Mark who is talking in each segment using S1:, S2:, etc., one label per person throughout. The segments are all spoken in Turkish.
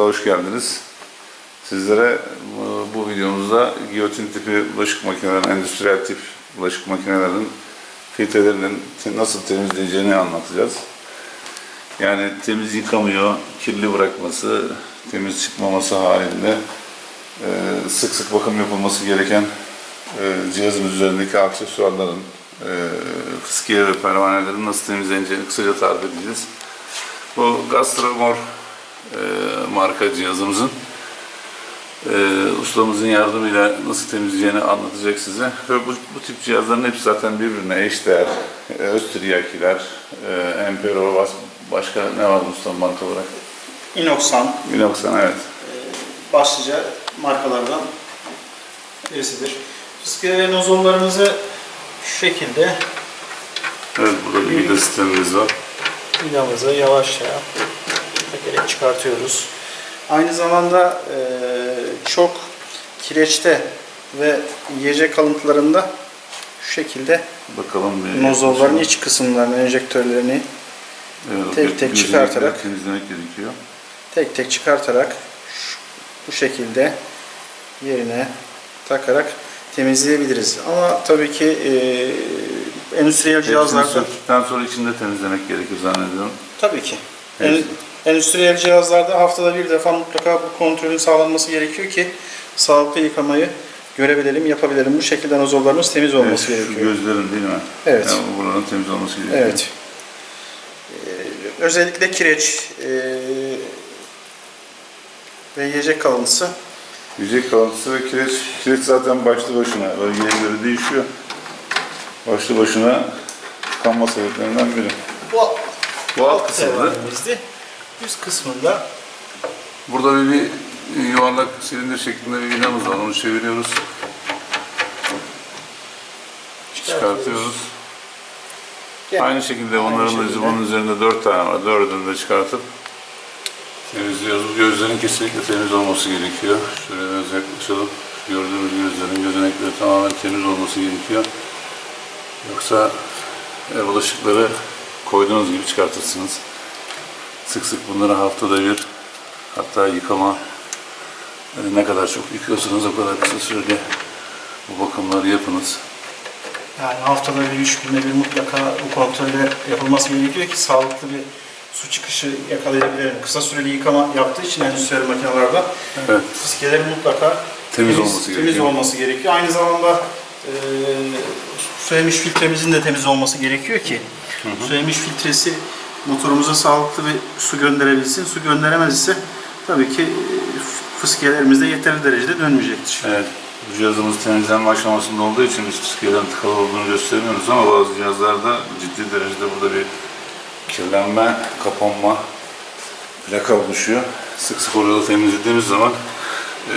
S1: hoş geldiniz. Sizlere bu, bu videomuzda giyotin tipi bulaşık makinelerinin, endüstriyel tip bulaşık makinelerinin filtrelerinin nasıl temizleyeceğini anlatacağız. Yani temiz yıkamıyor, kirli bırakması, temiz çıkmaması halinde e, sık sık bakım yapılması gereken e, cihazın üzerindeki aksesuarların, e, fıskiye ve pervanelerin nasıl temizleneceğini kısaca tarif edeceğiz. Bu Gastromor e, marka cihazımızın e, ustamızın yardımıyla nasıl temizleyeceğini anlatacak size. Ve bu, bu tip cihazların hepsi zaten birbirine eşdeğer. E, Österyakiler, e, Empero, başka ne var ustam marka olarak?
S2: Inoxan
S1: Inoxan evet.
S2: başlıca markalardan birisidir. Fıskiye ve nozollarımızı şu şekilde
S1: Evet burada bir vida sistemimiz var.
S2: vidamızı yavaşça çıkartıyoruz. Aynı zamanda e, çok kireçte ve yiyecek kalıntılarında şu şekilde
S1: Bakalım
S2: nozolların iç kısımlarını, enjektörlerini
S1: Evet,
S2: tek tek çıkartarak-
S1: temizlemek gerekiyor.
S2: tek tek çıkartarak şu- bu şekilde yerine takarak temizleyebiliriz. Ama tabii ki e, endüstriyel cihazlarda
S1: sonra içinde temizlemek gerekiyor zannediyorum.
S2: tabii ki
S1: Hepsi.
S2: en, endüstriyel cihazlarda haftada bir defa mutlaka bu kontrolün sağlanması gerekiyor ki sağlıklı yıkamayı görebilelim, yapabilelim. Bu şekilde nozollarımız temiz olması
S1: Evet, şu
S2: gerekiyor.
S1: gözlerin değil mi?
S2: Evet.
S1: Yani buranın temiz olması gerekiyor.
S2: Evet. Ee, özellikle kireç e, ve yiyecek kalıntısı
S1: Yiyecek kalıntısı ve kireç, kireç zaten başlı başına bölgeye göre değişiyor. Başlı başına kanma sebeplerinden biri.
S2: bu
S1: Bu alt kısımda.
S2: Üst kısmında
S1: Burada bir, bir yuvarlak silindir şeklinde bir vidamız var. Onu çeviriyoruz. Çıkartıyoruz.
S2: Yani
S1: Aynı şekilde onların da
S2: şekilde.
S1: bunun üzerinde dört tane var. Dördünü de çıkartıp temizliyoruz. Gözlerin kesinlikle temiz olması gerekiyor. Şöyle biraz yaklaşalım. Gördüğümüz gözlerin gözenekleri tamamen temiz olması gerekiyor. Yoksa e, bulaşıkları koyduğunuz gibi çıkartırsınız. Sık sık bunları haftada bir hatta yıkama e, ne kadar çok yıkıyorsanız o kadar kısa sürede bu bakımları yapınız.
S2: Yani haftada bir, üç günde bir mutlaka bu kontroller yapılması gerekiyor ki sağlıklı bir su çıkışı yakalayabilelim. Kısa süreli yıkama yaptığı için endüstriyel makinelerde
S1: Evet.
S2: fiskelerin mutlaka
S1: Temiz olması
S2: temiz
S1: gerekiyor.
S2: olması gerekiyor. Aynı zamanda e, su emiş filtremizin de temiz olması gerekiyor ki su emiş filtresi motorumuza sağlıklı bir su gönderebilsin. Su gönderemez ise tabii ki e, fıskiyelerimiz de yeterli derecede dönmeyecektir.
S1: Evet, cihazımız temizlenme aşamasında olduğu için biz fıskiyenin tıkalı olduğunu göstermiyoruz ama bazı cihazlarda ciddi derecede burada bir kirlenme, kapanma, plaka oluşuyor. Sık sık orada temizlediğimiz zaman e,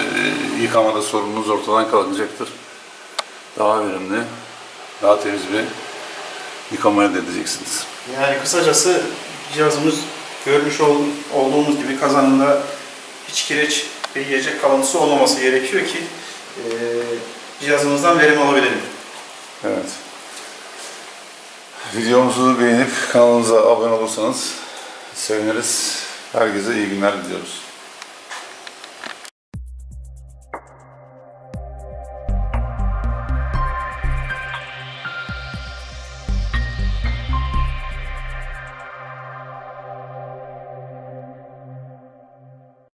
S1: yıkamada sorununuz ortadan kalkacaktır. Daha verimli, daha temiz bir yıkama elde edeceksiniz.
S2: Yani kısacası cihazımız görmüş ol- olduğumuz gibi kazanında hiç kireç ve yiyecek kalıntısı olmaması gerekiyor ki e, cihazımızdan verim alabilelim.
S1: Evet. Videomuzu beğenip kanalımıza abone olursanız seviniriz. Herkese iyi günler diliyoruz.